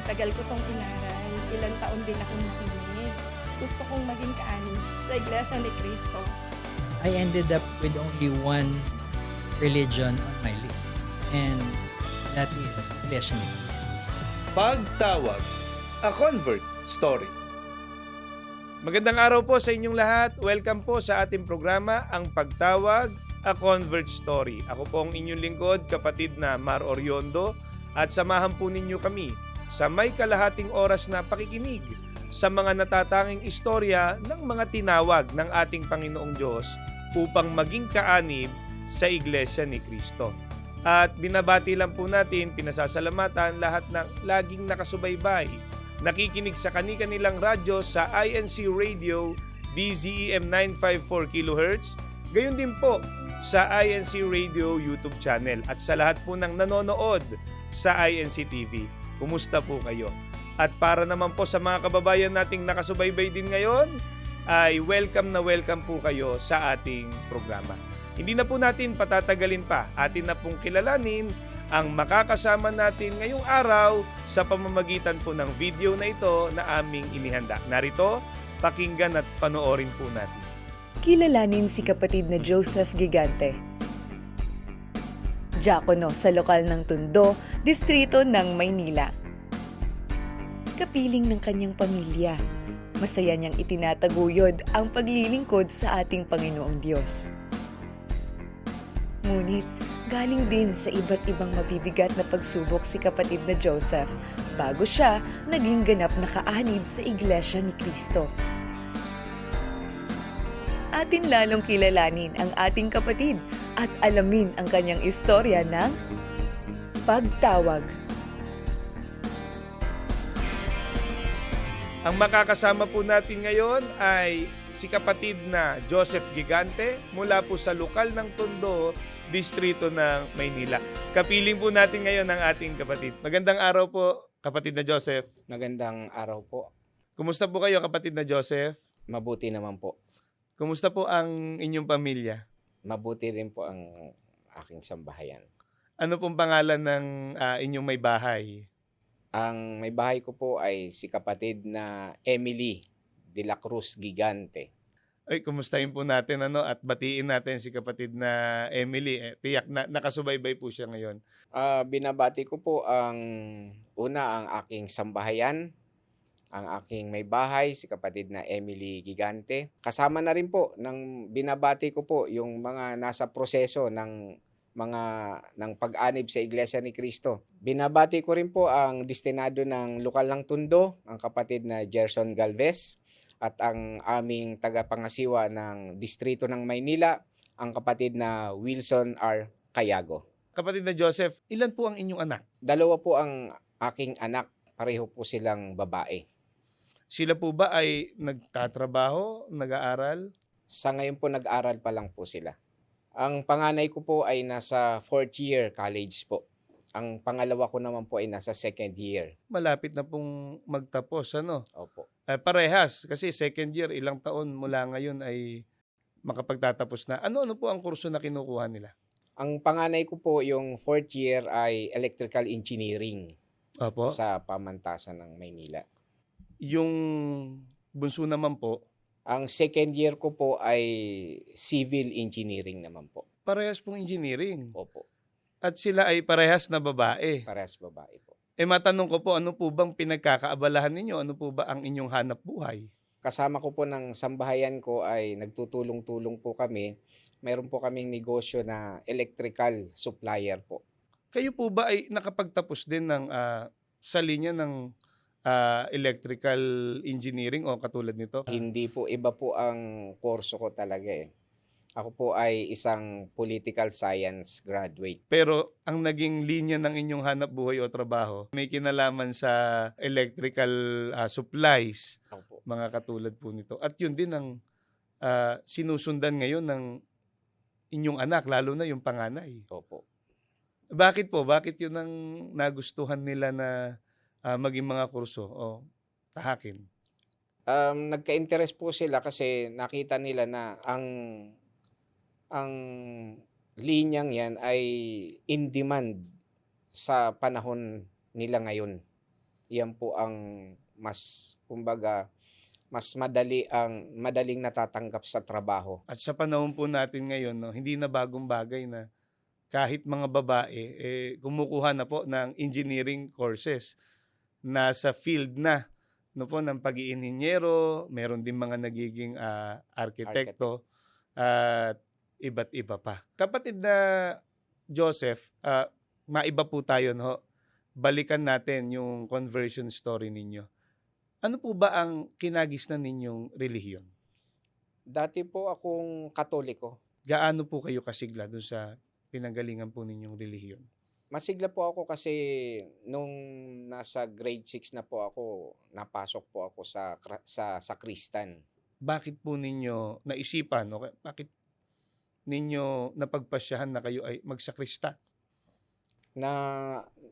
Matagal ko tong inaral. Ilang taon din akong nakinig. Gusto kong maging kaani sa Iglesia ni Cristo. I ended up with only one religion on my list. And that is Iglesia ni Cristo. Pagtawag, a convert story. Magandang araw po sa inyong lahat. Welcome po sa ating programa, Ang Pagtawag, a convert story. Ako po ang inyong lingkod, kapatid na Mar Oriondo, at samahan po ninyo kami sa may kalahating oras na pakikinig sa mga natatanging istorya ng mga tinawag ng ating Panginoong Diyos upang maging kaanib sa Iglesia ni Kristo. At binabati lang po natin, pinasasalamatan lahat ng laging nakasubaybay, nakikinig sa kani-kanilang radyo sa INC Radio DZEM 954 kHz, gayon din po sa INC Radio YouTube channel at sa lahat po ng nanonood sa INC TV. Kumusta po kayo? At para naman po sa mga kababayan nating nakasubaybay din ngayon, ay welcome na welcome po kayo sa ating programa. Hindi na po natin patatagalin pa. Atin na pong kilalanin ang makakasama natin ngayong araw sa pamamagitan po ng video na ito na aming inihanda. Narito, pakinggan at panoorin po natin. Kilalanin si kapatid na Joseph Gigante. Diakono sa lokal ng Tundo, distrito ng Maynila. Kapiling ng kanyang pamilya, masaya niyang itinataguyod ang paglilingkod sa ating Panginoong Diyos. Ngunit, galing din sa iba't ibang mabibigat na pagsubok si kapatid na Joseph bago siya naging ganap na kaanib sa Iglesia ni Kristo atin lalong kilalanin ang ating kapatid at alamin ang kanyang istorya ng pagtawag. Ang makakasama po natin ngayon ay si kapatid na Joseph Gigante mula po sa lokal ng Tondo, distrito ng Maynila. Kapiling po natin ngayon ang ating kapatid. Magandang araw po, kapatid na Joseph. Magandang araw po. Kumusta po kayo, kapatid na Joseph? Mabuti naman po. Kumusta po ang inyong pamilya? Mabuti rin po ang aking sambahayan. Ano pong pangalan ng ah, inyong may bahay? Ang may bahay ko po ay si kapatid na Emily de la Cruz Gigante. Ay, kumustahin po natin ano at batiin natin si kapatid na Emily. Eh, tiyak na nakasubaybay po siya ngayon. Ah, binabati ko po ang una ang aking sambahayan, ang aking may bahay, si kapatid na Emily Gigante. Kasama na rin po ng binabati ko po yung mga nasa proseso ng mga ng pag-anib sa Iglesia ni Cristo. Binabati ko rin po ang destinado ng lokal ng Tundo, ang kapatid na Gerson Galvez at ang aming tagapangasiwa ng distrito ng Maynila, ang kapatid na Wilson R. Cayago. Kapatid na Joseph, ilan po ang inyong anak? Dalawa po ang aking anak, pareho po silang babae. Sila po ba ay nagtatrabaho, nag-aaral? Sa ngayon po nag-aral pa lang po sila. Ang panganay ko po ay nasa fourth year college po. Ang pangalawa ko naman po ay nasa second year. Malapit na pong magtapos, ano? Opo. Eh, parehas, kasi second year, ilang taon mula ngayon ay makapagtatapos na. Ano-ano po ang kurso na kinukuha nila? Ang panganay ko po yung fourth year ay electrical engineering Opo. sa pamantasan ng Maynila. Yung bunso naman po, Ang second year ko po ay civil engineering naman po. parehas pong engineering. Opo. At sila ay parehas na babae. Parehas babae po. Eh matanong ko po, ano po bang pinagkakaabalahan ninyo? Ano po ba ang inyong hanap buhay? kasama ko po ng sambahayan ko ay nagtutulong-tulong po kami. Meron po kaming negosyo na electrical supplier po. Kayo po ba ay nakapagtapos din ng ah, sa linya ng ah, electrical engineering o katulad nito? Hindi po, iba po ang kurso ko talaga eh. Ako po ay isang political science graduate. Pero ang naging linya ng inyong hanap buhay o trabaho may kinalaman sa electrical ah, supplies, Ako po. mga katulad po nito. At yun din ang ah, sinusundan ngayon ng inyong anak, lalo na yung panganay. Opo. Bakit po? Bakit yun ang nagustuhan nila na ah, maging mga kurso o tahakin? Um, nagka-interest po sila kasi nakita nila na ang ang linyang yan ay in demand sa panahon nila ngayon. yan po ang mas kumbaga mas madali ang madaling natatanggap sa trabaho. At sa panahon po natin ngayon, no, hindi na bagong bagay na kahit mga babae, eh, kumukuha na po ng engineering courses. Nasa field na no po, ng pag-iininyero, meron din mga nagiging ah, arkitekto, at iba't iba pa. Kapatid na Joseph, ah, maiba po tayo, no? Balikan natin yung conversion story ninyo. Ano po ba ang kinagisnan ninyong relihiyon? Dati po akong katoliko. gaano po kayo kasigla doon sa pinanggalingan po ninyong relihiyon? Masigla po ako kasi nung nasa grade 6 na po ako, napasok po ako sa kra- sa sakristan. Bakit po ninyo naisipan, okay? bakit ninyo napagpasyahan na kayo ay magsakrista? Na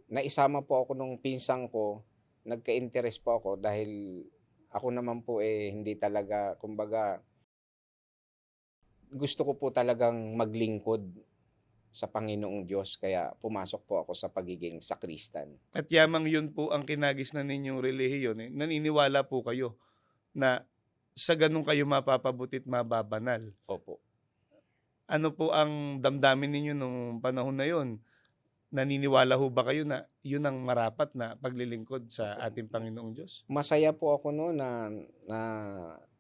naisama po ako nung pinsang ko, nagka-interest po ako dahil ako naman po eh hindi talaga kumbaga gusto ko po talagang maglingkod sa Panginoong Diyos kaya pumasok po ako sa pagiging sakristan. At yamang yun po ang kinagisnan ninyong relihiyon. Eh. Naniniwala po kayo na sa ganun kayo mapapabutit mababanal. Opo. Ano po ang damdamin ninyo nung panahon na yun? Naniniwala ho ba kayo na yun ang marapat na paglilingkod sa ating Panginoong Diyos? Masaya po ako noon na, na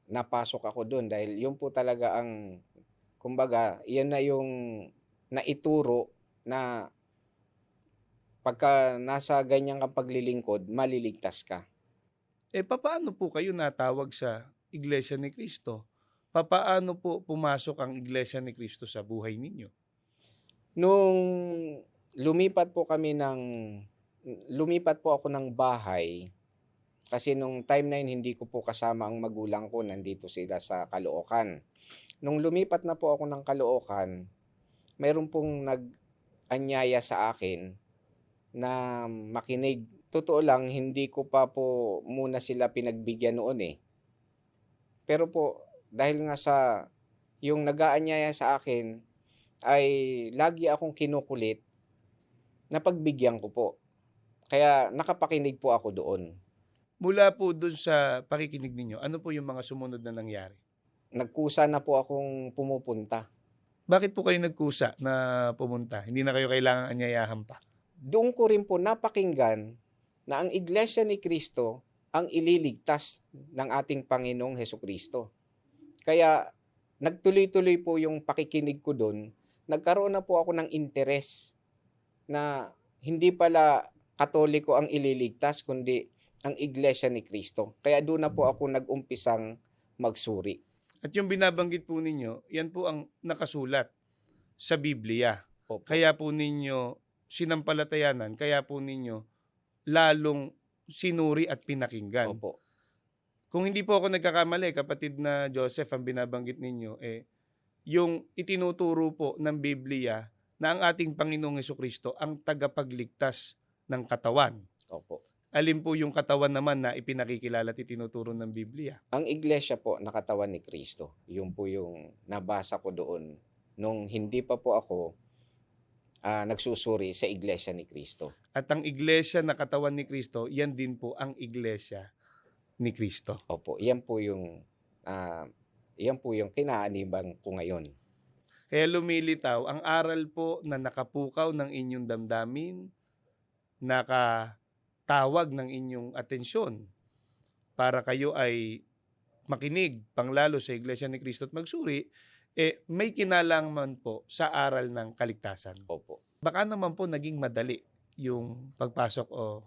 napasok ako doon dahil yun po talaga ang kumbaga, yan na yung naituro na pagka nasa ganyan kang paglilingkod, maliligtas ka. Eh, papaano po kayo natawag sa Iglesia ni Cristo? Papaano po pumasok ang Iglesia ni Cristo sa buhay ninyo? Nung lumipat po kami ng lumipat po ako ng bahay kasi nung time na yun, hindi ko po kasama ang magulang ko, nandito sila sa Caloocan. Nung lumipat na po ako ng Caloocan, mayroon pong nag-anyaya sa akin na makinig. Totoo lang, hindi ko pa po muna sila pinagbigyan noon eh. Pero po, dahil nga sa yung nag-aanyaya sa akin, ay lagi akong kinukulit na pagbigyan ko po. Kaya nakapakinig po ako doon. Mula po doon sa pakikinig ninyo, ano po yung mga sumunod na nangyari? Nagkusa na po akong pumupunta. Bakit po kayo nagkusa na pumunta? Hindi na kayo kailangang anyayahan pa. Doon ko rin po napakinggan na ang Iglesia ni Kristo ang ililigtas ng ating Panginoong Heso Kristo. Kaya nagtuloy-tuloy po yung pakikinig ko doon. Nagkaroon na po ako ng interes na hindi pala katoliko ang ililigtas, kundi ang Iglesia ni Kristo. Kaya doon na po ako nag-umpisang magsuri. At yung binabanggit po ninyo, yan po ang nakasulat sa Biblia. Opo. Kaya po ninyo sinampalatayanan, kaya po ninyo lalong sinuri at pinakinggan. Opo. Kung hindi po ako nagkakamali, kapatid na Joseph, ang binabanggit ninyo, eh, yung itinuturo po ng Biblia na ang ating Panginoong Kristo ang tagapagligtas ng katawan. Opo. Alin po yung katawan naman na ipinakikilala at itinuturo ng Biblia? Ang iglesia po, nakatawan ni Kristo. Yun po yung nabasa ko doon nung hindi pa po ako ah, nagsusuri sa iglesia ni Kristo. At ang iglesia na katawan ni Kristo, yan din po ang iglesia ni Kristo. Opo, yan po yung ah, yan po yung kinaanibang ko ngayon. Kaya lumilitaw, ang aral po na nakapukaw ng inyong damdamin, nakatawag ng inyong atensyon para kayo ay makinig panglalo sa Iglesia ni Kristo at magsuri, eh, may kinalaman po sa aral ng kaligtasan. Opo. Baka naman po naging madali yung pagpasok o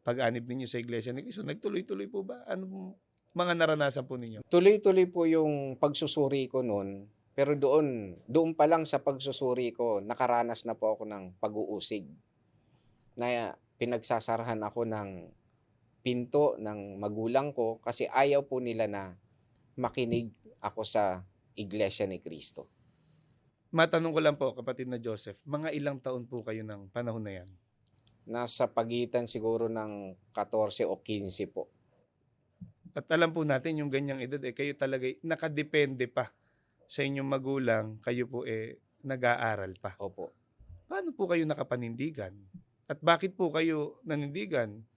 pag-anib ninyo sa Iglesia ni Kristo. Nagtuloy-tuloy po ba? Ano mga naranasan po ninyo? Tuloy-tuloy po yung pagsusuri ko noon. Pero doon, doon pa lang sa pagsusuri ko, nakaranas na po ako ng pag-uusig. Na pinagsasarahan ako ng pinto ng magulang ko kasi ayaw po nila na makinig ako sa Iglesia ni Kristo. Matanong ko lang po, kapatid na Joseph, mga ilang taon po kayo ng panahon na yan? Nasa pagitan siguro ng 14 o 15 po. At alam po natin yung ganyang edad, eh, kayo talaga nakadepende pa sa inyong magulang, kayo po eh nag-aaral pa. Opo. Paano po kayo nakapanindigan? At bakit po kayo nanindigan?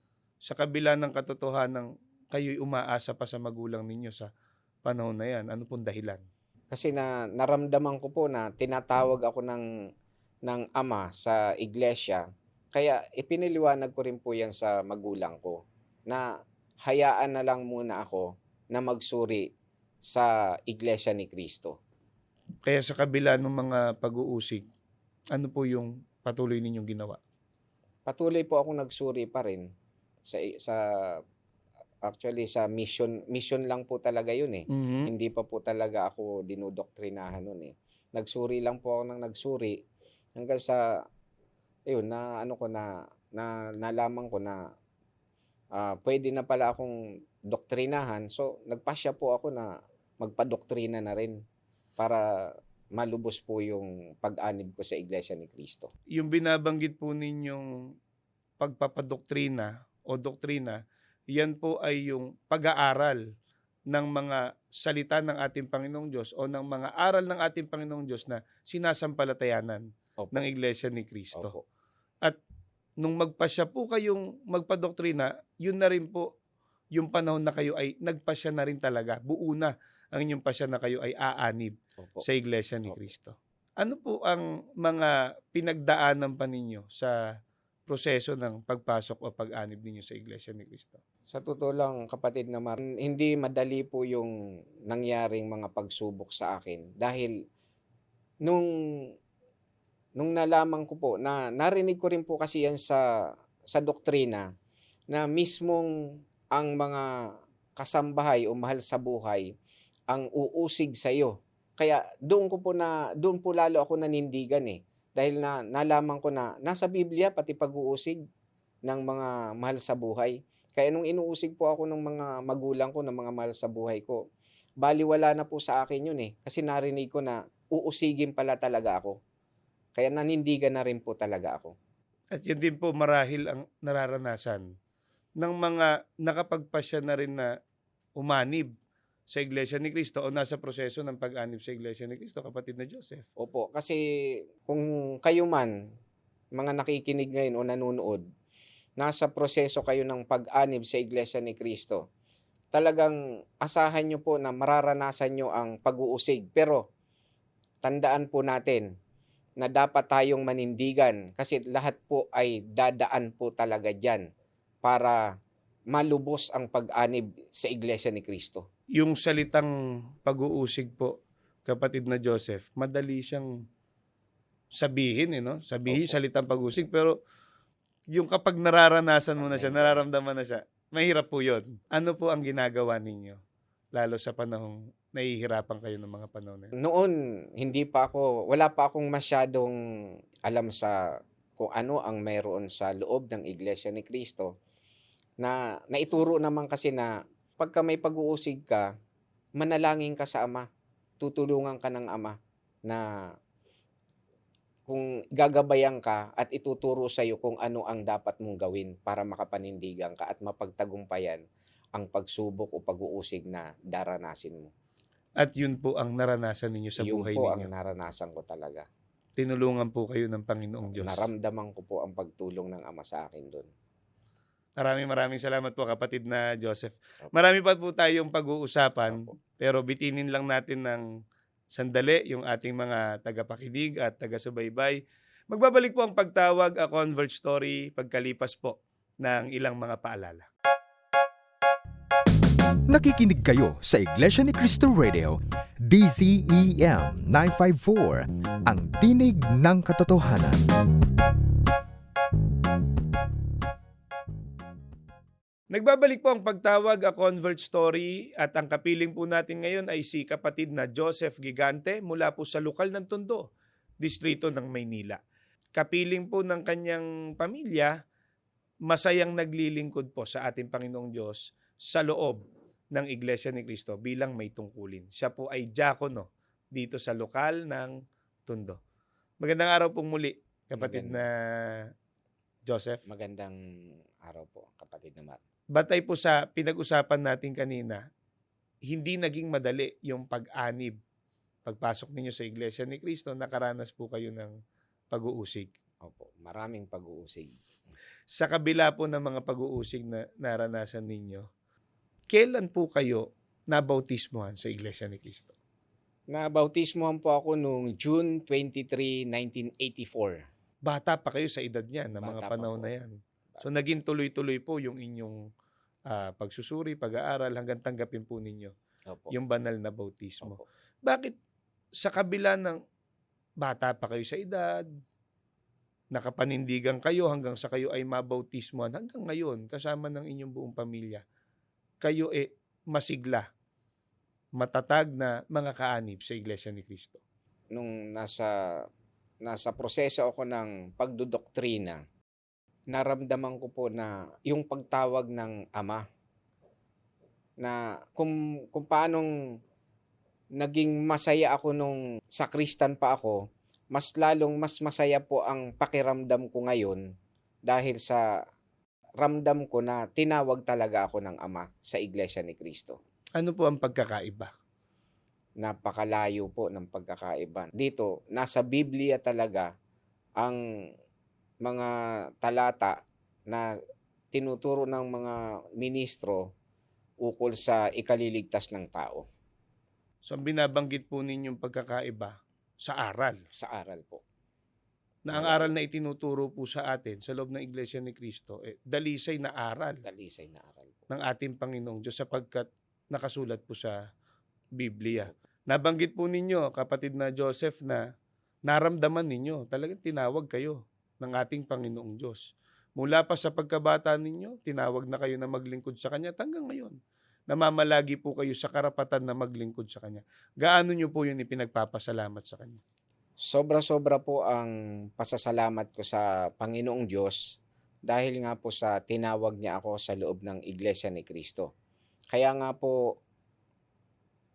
sa kabila ng katotohanan kayo'y umaasa pa sa magulang ninyo sa panahon na yan? Ano pong dahilan? Kasi na naramdaman ko po na tinatawag ako ng ng ama sa iglesia. Kaya ipiniliwanag ko rin po yan sa magulang ko na hayaan na lang muna ako na magsuri sa iglesia ni Kristo. Kaya sa kabila ng mga pag-uusig, ano po yung patuloy ninyong ginawa? Patuloy po ako nagsuri pa rin sa sa actually sa mission mission lang po talaga yun eh. Mhm. Hindi pa po talaga ako dinodoktrinahan nun eh. Nagsuri lang po ako ng nagsuri hanggang sa ayun na ano ko na na nalaman ko na ah, pwede na pala akong doktrinahan. So nagpasya po ako na magpadoktrina na rin para malubos po yung pag-anib ko sa Iglesia ni Cristo. Yung binabanggit po ninyong pagpapadoktrina o doktrina, yan po ay yung pag-aaral ng mga salita ng ating Panginoong Diyos o ng mga aral ng ating Panginoong Diyos na sinasampalatayanan Opo. ng Iglesia ni Cristo. Opo. nung magpasya po kayong magpadoktrina, yun na rin po yung panahon na kayo ay nagpasya na rin talaga. Buo na ang inyong pasya na kayo ay aanib Opo. sa Iglesia ni Opo. Cristo. Ano po ang mga pinagdaanan pa ninyo sa proseso ng pagpasok o pag-anib ninyo sa Iglesia ni Cristo? Sa totoo lang, kapatid na Mar, hindi madali po yung nangyaring mga pagsubok sa akin. Dahil nung, nung nalaman ko po, na narinig ko rin po kasi yan sa, sa doktrina, na mismong ang mga kasambahay o mahal sa buhay ang uusig sa iyo. Kaya doon ko po na doon po lalo ako nanindigan eh. Dahil na nalaman ko na nasa Biblia pati pag-uusig ng mga mahal sa buhay. Kaya nung inuusig po ako ng mga magulang ko, ng mga mahal sa buhay ko, baliwala na po sa akin yun eh. Kasi narinig ko na uusigin pala talaga ako. Kaya nanindigan na rin po talaga ako. At yan din po marahil ang nararanasan ng mga nakapagpasya na rin na umanib sa Iglesia ni Cristo o nasa proseso ng pag-anib sa Iglesia ni Cristo, kapatid na Joseph. Opo, kasi kung kayo man, mga nakikinig ngayon o nanonood, nasa proseso kayo ng pag-anib sa Iglesia ni Kristo, talagang asahan nyo po na mararanasan nyo ang pag-uusig. Pero tandaan po natin na dapat tayong manindigan kasi lahat po ay dadaan po talaga dyan para malubos ang pag-anib sa Iglesia ni Kristo. Yung salitang pag-uusig po, kapatid na Joseph, madali siyang sabihin, eh, no? Sabihin, Opo. salitang pag-uusig, pero yung kapag nararanasan mo na siya, nararamdaman na siya, mahirap po yun. Ano po ang ginagawa ninyo? Lalo sa panahong nahihirapan kayo ng mga panahon na yun. Noon, hindi pa ako, wala pa akong masyadong alam sa kung ano ang mayroon sa loob ng Iglesia ni Cristo. Na naituro naman kasi na pagka may pag-uusig ka, manalangin ka sa Ama. Tutulungan ka ng Ama na kung gagabayan ka at ituturo sa iyo kung ano ang dapat mong gawin para makapanindigan ka at mapagtagumpayan ang pagsubok o pag-uusig na daranasin mo. At yun po ang naranasan ninyo sa Yun buhay po ninyo. ang naranasan ko talaga. Tinulungan po kayo ng Panginoong Diyos. Naramdaman ko po ang pagtulong ng Ama sa akin doon. Maraming maraming salamat po kapatid na Joseph. Marami pa po tayong pag-uusapan pero bitinin lang natin ng sandali yung ating mga tagapakinig at taga-subaybay. Magbabalik po ang pagtawag a Convert Story pagkalipas po ng ilang mga paalala. Nakikinig kayo sa Iglesia ni Cristo Radio, DCEM 954, ang tinig ng katotohanan. Nagbabalik po ang pagtawag a Convert Story at ang kapiling po natin ngayon ay si kapatid na Joseph Gigante mula po sa lokal ng Tondo, distrito ng Maynila. Kapiling po ng kanyang pamilya, masayang naglilingkod po sa ating Panginoong Diyos sa loob ng Iglesia ni Cristo bilang may tungkulin. Siya po ay diakono dito sa lokal ng Tondo. Magandang araw pong muli, kapatid Maganda. na Joseph. Magandang araw po, kapatid na Mar. Batay po sa pinag-usapan natin kanina, hindi naging madali yung pag-anib. Pagpasok ninyo sa Iglesia ni Cristo, nakaranas po kayo ng pag-uusig. Opo, maraming pag-uusig. sa kabila po ng mga pag-uusig na naranasan ninyo, kailan po kayo nabautismohan sa Iglesia ni Cristo? Nabautismohan po ako noong June 23, 1984. Bata pa kayo sa edad niyan, ng mga panahon na yan. So naging tuloy-tuloy po yung inyong ah, pagsusuri, pag-aaral hanggang tanggapin po ninyo Opo. yung banal na bautismo. Opo. Bakit sa kabila ng bata pa kayo sa edad, nakapanindigan kayo hanggang sa kayo ay mabautismohan hanggang ngayon kasama ng inyong buong pamilya, kayo eh masigla, matatag na mga kaanib sa Iglesia ni Cristo. Nung nasa nasa proseso ako ng pagdodoktrina, naramdaman ko po na yung pagtawag ng ama na kung kung paanong naging masaya ako nung sakristan pa ako, mas lalong mas masaya po ang pakiramdam ko ngayon dahil sa ramdam ko na tinawag talaga ako ng ama sa Iglesia ni Cristo. Ano po ang pagkakaiba? napakalayo po ng pagkakaiba. Dito, nasa Biblia talaga ang mga talata na tinuturo ng mga ministro ukol sa ikaliligtas ng tao So ang binabanggit po ninyong pagkakaiba sa aral. sa aral po. Na ang aral na itinuturo po sa atin sa loob ng Iglesia ni Cristo, eh, dalisay na aral Talisay na aral po. ng ating Panginoong Diyos sapagkat nakasulat po sa Biblia. Nabanggit po ninyo, kapatid na Joseph, na naramdaman ninyo, talagang tinawag kayo ng ating Panginoong Diyos. Mula pa sa pagkabata ninyo, tinawag na kayo na maglingkod sa Kanya hanggang ngayon. Namamalagi po kayo sa karapatan na maglingkod sa Kanya. Gaano nyo po yun ipinagpapasalamat sa Kanya? Sobra-sobra po ang pasasalamat ko sa Panginoong Diyos dahil nga po sa tinawag niya ako sa loob ng Iglesia ni Cristo. Kaya nga po,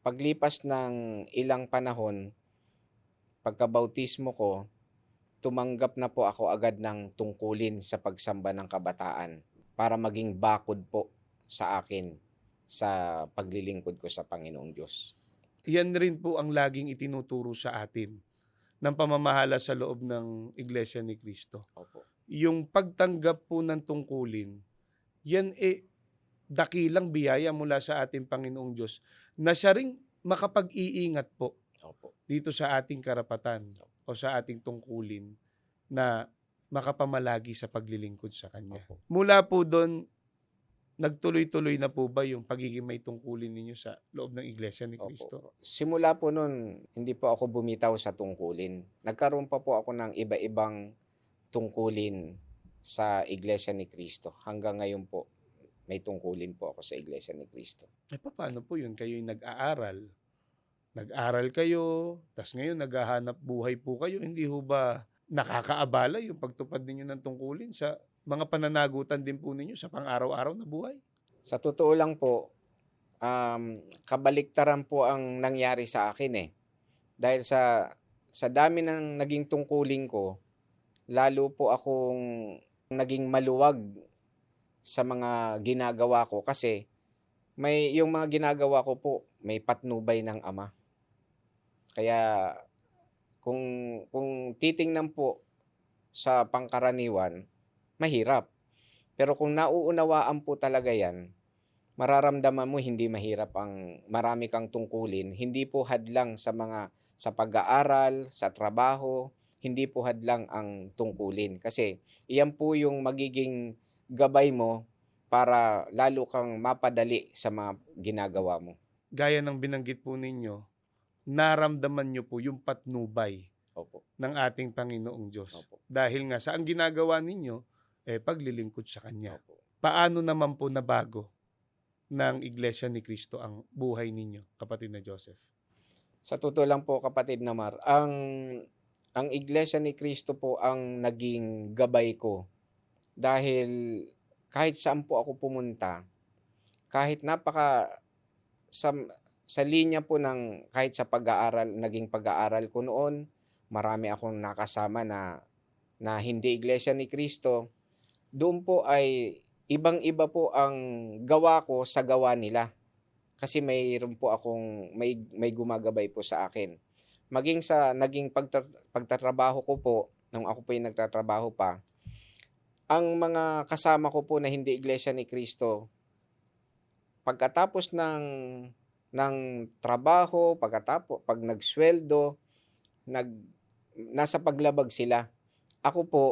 paglipas ng ilang panahon, pagkabautismo ko, tumanggap na po ako agad ng tungkulin sa pagsamba ng kabataan para maging bakod po sa akin sa paglilingkod ko sa Panginoong Diyos. Yan rin po ang laging itinuturo sa atin ng pamamahala sa loob ng Iglesia ni Cristo. Opo. Yung pagtanggap po ng tungkulin, yan eh dakilang biyaya mula sa ating Panginoong Diyos na siya ring makapag-iingat po Opo. dito sa ating karapatan o sa ating tungkulin na makapamalagi sa paglilingkod sa Kanya. Opo. Mula po doon, nagtuloy-tuloy na po ba yung pagiging may tungkulin ninyo sa loob ng Iglesia ni Opo. Cristo? Simula po nun, hindi po ako bumitaw sa tungkulin. Nagkaroon pa po ako ng iba-ibang tungkulin sa Iglesia ni Cristo. Hanggang ngayon po, may tungkulin po ako sa Iglesia ni Cristo. Eh, paano po yun? Kayo'y nag-aaral. Nag-aral kayo, tas ngayon naghahanap buhay po kayo. Hindi ho ba nakakaabala yung pagtupad ninyo ng tungkulin sa mga pananagutan din po ninyo sa pang-araw-araw na buhay? Sa totoo lang po, um, kabaliktaran po ang nangyari sa akin eh. Dahil sa sa dami ng naging tungkulin ko, lalo po akong naging maluwag sa mga ginagawa ko kasi may yung mga ginagawa ko po may patnubay ng ama. Kaya kung kung titingnan po sa pangkaraniwan, mahirap. Pero kung nauunawaan po talaga yan, mararamdaman mo hindi mahirap ang marami kang tungkulin, hindi po hadlang sa mga sa pag-aaral, sa trabaho, hindi po hadlang ang tungkulin kasi iyan po yung magiging gabay mo para lalo kang mapadali sa mga ginagawa mo. Gaya ng binanggit po ninyo, naramdaman nyo po yung patnubay Opo. ng ating Panginoong Diyos. Opo. Dahil nga sa ang ginagawa ninyo, eh paglilingkod sa Kanya. Opo. Paano naman po nabago ng Iglesia ni Cristo ang buhay ninyo, kapatid na Joseph? Sa totoo lang po kapatid Namar, ang ang Iglesia ni Cristo po ang naging gabay ko dahil kahit saan po ako pumunta, kahit napaka sa, sa linya po ng kahit sa pag-aaral, naging pag-aaral ko noon, marami akong nakasama na na hindi Iglesia ni Cristo. Doon po ay ibang-iba po ang gawa ko sa gawa nila kasi mayroon po akong may may gumagabay po sa akin. Maging sa naging pagta, pagtatrabaho ko po nung ako po yung nagtatrabaho pa, ang mga kasama ko po na hindi iglesia ni Kristo, pagkatapos ng ng trabaho, pagkatapos pag nagsweldo, nag nasa paglabag sila. Ako po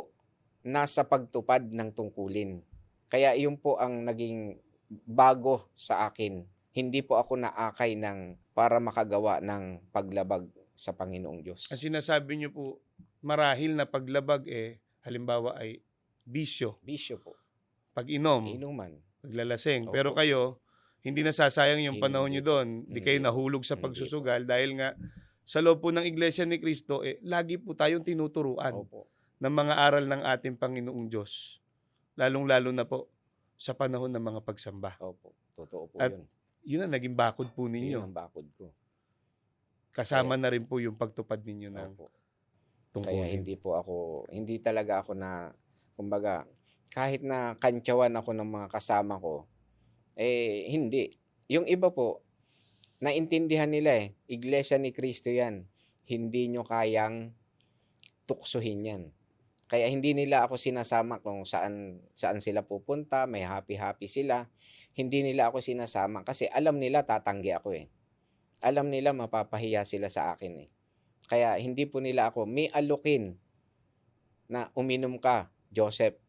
nasa pagtupad ng tungkulin. Kaya yun po ang naging bago sa akin. Hindi po ako naakay ng para makagawa ng paglabag sa Panginoong Diyos. Ang sinasabi niyo po, marahil na paglabag eh, halimbawa ay bisyo, Bisyo po. pag-inom, Inuman. paglalasing. Opo. Pero kayo, hindi nasasayang yung Hindi. panahon niyo doon. Di kayo Hindi. nahulog sa Hindi pagsusugal dahil nga sa loob po ng Iglesia ni Cristo, eh, lagi po tayong tinuturuan Opo. ng mga aral ng ating Panginoong Diyos. Lalong-lalo na po sa panahon ng mga pagsamba. Opo. Totoo po At yun. Yun ang naging bakod po Yun ninyo. ang bakod ko. Kasama na rin po yung pagtupad ninyo ng Opo. tungkulin. Kaya hindi po ako, hindi talaga ako na, kumbaga, kahit na kantyawan ako ng mga kasama ko, eh, hindi. Yung iba po, naintindihan nila eh, Iglesia ni Kristo yan. Hindi nyo kayang tuksuhin yan. Kaya hindi nila ako sinasama kung saan saan sila pupunta, may happy-happy sila. Hindi nila ako sinasama kasi alam nila tatanggi ako eh. Alam nila mapapahiya sila sa akin eh. Kaya hindi po nila ako may alukin na uminom ka, Joseph.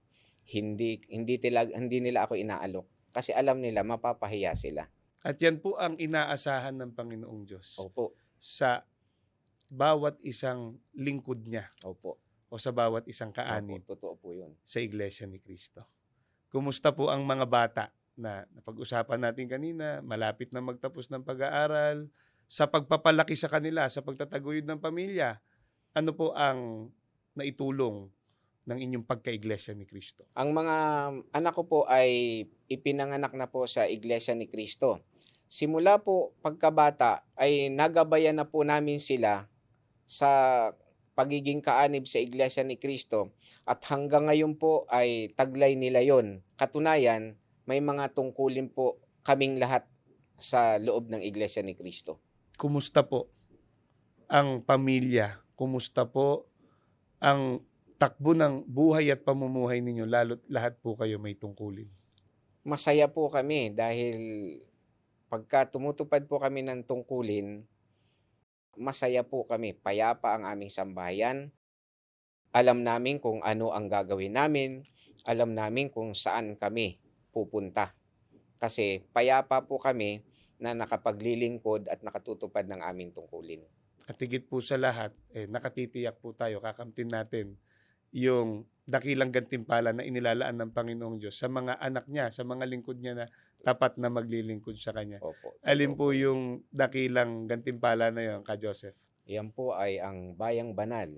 Hindi hindi nila hindi nila ako inaalok kasi alam nila mapapahiya sila. At yan po ang inaasahan ng Panginoong Diyos Opo. sa bawat isang lingkod niya Opo. o sa bawat isang kaanib Opo, totoo po 'yun. sa Iglesia ni Cristo. Kumusta po ang mga bata na napag-usapan natin kanina, malapit na magtapos ng pag-aaral, sa pagpapalaki sa kanila, sa pagtataguyod ng pamilya, ano po ang naitulong ng inyong pagka-iglesia ni Cristo? Ang mga anak ko po ay ipinanganak na po sa Iglesia ni Cristo. Simula po pagkabata ay nagabayan na po namin sila sa pagiging kaanib sa Iglesia ni Cristo at hanggang ngayon po ay taglay nila yon. Katunayan, may mga tungkulin po kaming lahat sa loob ng Iglesia ni Cristo. Kumusta po ang pamilya? Kumusta po ang takbo ng buhay at pamumuhay ninyo lalo't lahat po kayo may tungkulin? masaya po kami dahil pagka tumutupad po kami ng tungkulin, masaya po kami. Payapa ang aming sambahayan. Alam namin kung ano ang gagawin namin. Alam namin kung saan kami pupunta. Kasi payapa po kami na nakapaglilingkod at nakatutupad ng aming tungkulin. At higit po sa lahat, eh, nakatitiyak po tayo, kakamtin natin yung dakilang gantimpala na inilalaan ng Panginoong Diyos sa mga anak niya, sa mga lingkod niya na tapat na maglilingkod sa Kanya. Opo. Alin po yung dakilang gantimpala na yun, ka Joseph? Yan po ay ang bayang banal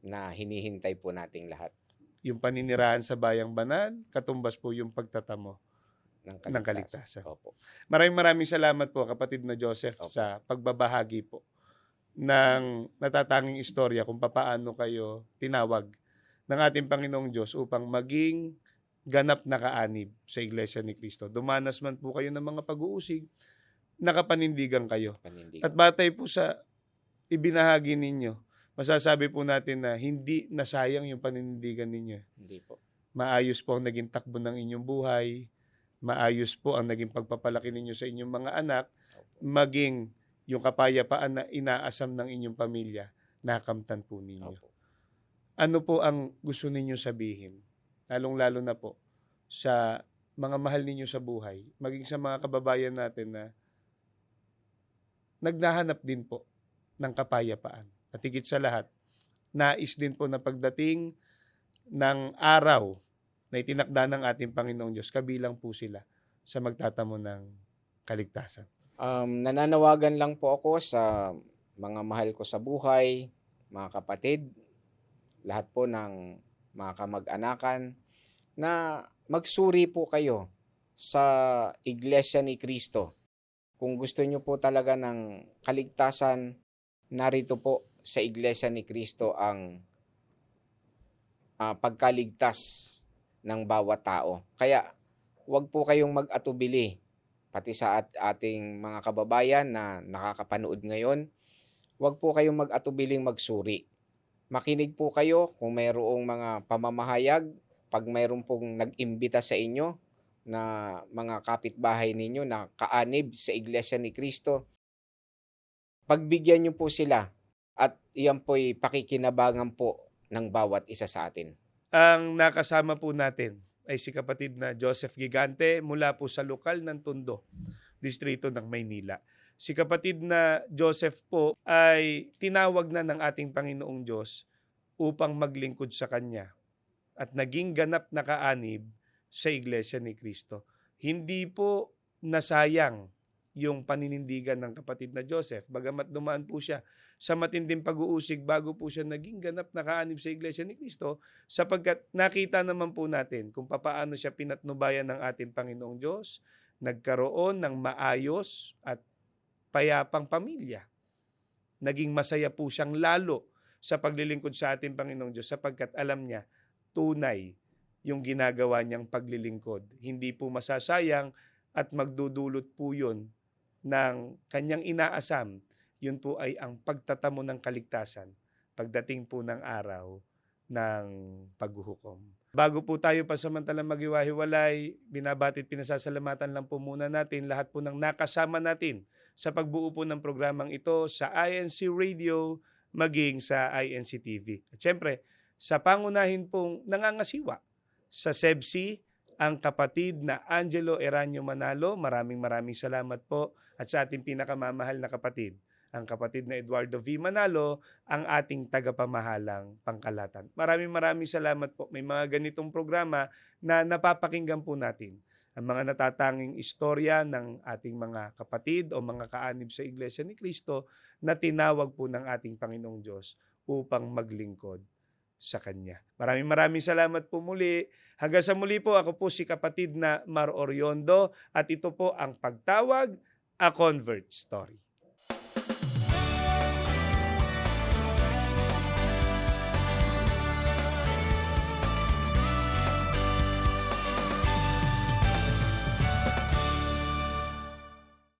na hinihintay po nating lahat Yung paninirahan sa bayang banal, katumbas po yung pagtatamo. ng Ng kaligtasan. kaligtasan. Opo. Maraming maraming salamat po kapatid na Joseph Opo. sa pagbabahagi po ng natatanging istorya kung papaano kayo tinawag ng ating Panginoong Diyos upang maging ganap na kaanib sa Iglesia ni Cristo. Dumanas man po kayo ng mga pag-uusig, nakapanindigan kayo. Panindigan. At batay po sa ibinahagi ninyo, masasabi po natin na hindi nasayang yung paninindigan ninyo. Hindi po. Maayos po ang naging takbo ng inyong buhay, maayos po ang naging pagpapalaki ninyo sa inyong mga anak, maging yung kapayapaan na inaasam ng inyong pamilya, nakamtan po ninyo. Opo. Ano po ang gusto ninyo sabihin? Lalong-lalo na po sa mga mahal ninyo sa buhay, maging sa mga kababayan natin na nagnahanap din po ng kapayapaan. At higit sa lahat, nais din po na pagdating ng araw na itinakda ng ating Panginoong Diyos, kabilang po sila sa magtatamo ng kaligtasan. Um, nananawagan lang po ako sa mga mahal ko sa buhay, mga kapatid, lahat po ng mga kamag-anakan, na magsuri po kayo sa Iglesia ni Cristo. Kung gusto nyo po talaga ng kaligtasan, narito po sa Iglesia ni Cristo ang ah, pagkaligtas ng bawat tao. Kaya, wag po kayong mag-atubili pati sa at ating mga kababayan na nakakapanood ngayon, huwag po kayong mag-atubiling magsuri. Makinig po kayo kung mayroong mga pamamahayag pag mayroon pong nag-imbita sa inyo na mga kapitbahay ninyo na kaanib sa Iglesia ni Kristo, pagbigyan niyo po sila at iyan po'y pakikinabangan po ng bawat isa sa atin. Ang nakasama po natin ay si kapatid na Joseph Gigante mula po sa lokal ng Tondo, distrito ng Maynila. Si kapatid na Joseph po ay tinawag na ng ating Panginoong Diyos upang maglingkod sa Kanya at naging ganap na kaanib sa Iglesia ni Kristo. Hindi po nasayang yung paninindigan ng kapatid na Joseph. Bagamat dumaan po siya sa matinding pag-uusig bago po siya naging ganap na kaanib sa Iglesia ni Kristo sapagkat nakita naman po natin kung papaano siya pinatnubayan ng ating Panginoong Diyos, nagkaroon ng maayos at payapang pamilya. Naging masaya po siyang lalo sa paglilingkod sa ating Panginoong Diyos sapagkat alam niya tunay yung ginagawa niyang paglilingkod. Hindi po masasayang at magdudulot po yun ng kanyang inaasam. Yun po ay ang pagtatamo ng kaligtasan pagdating po ng araw ng paghuhukom. Bago po tayo pasamantalang maghiwa-hiwalay, binabati at pinasasalamatan lang po muna natin lahat po ng nakasama natin sa pagbuo po ng programang ito sa INC Radio maging sa INC TV. At syempre, sa pangunahin pong nangangasiwa sa SEBSI, ang kapatid na Angelo Eranio Manalo. Maraming maraming salamat po. At sa ating pinakamamahal na kapatid, ang kapatid na Eduardo V. Manalo, ang ating tagapamahalang pangkalatan. Maraming maraming salamat po. May mga ganitong programa na napapakinggan po natin. Ang mga natatanging istorya ng ating mga kapatid o mga kaanib sa Iglesia ni Kristo na tinawag po ng ating Panginoong Diyos upang maglingkod sa Kanya. Maraming maraming salamat po muli. Hanggang sa muli po, ako po si kapatid na Mar Oriondo at ito po ang Pagtawag, A Convert Story.